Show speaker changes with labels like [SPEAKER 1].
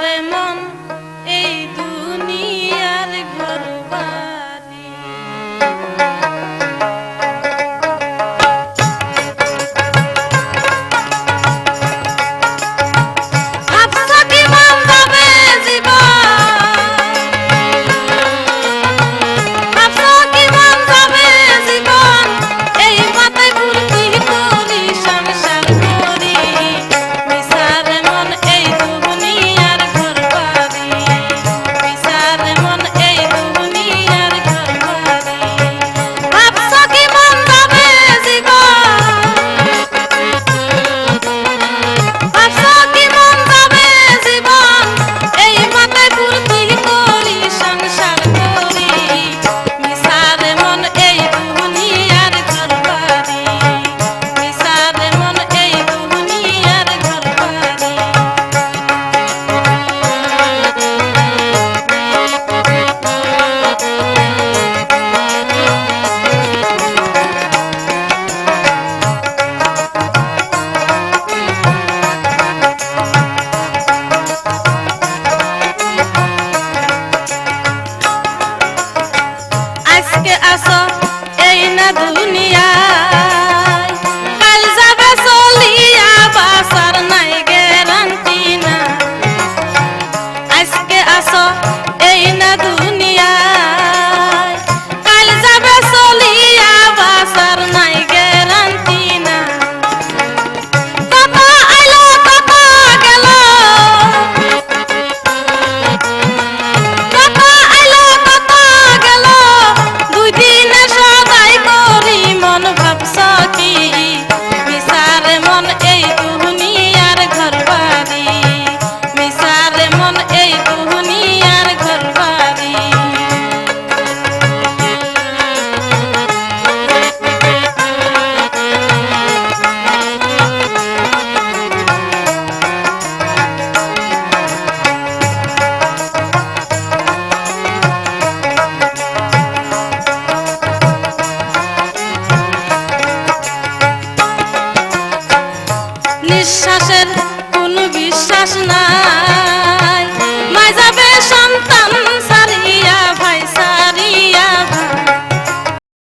[SPEAKER 1] them নিঃশ্বাসের কোনো বিশ্বাস না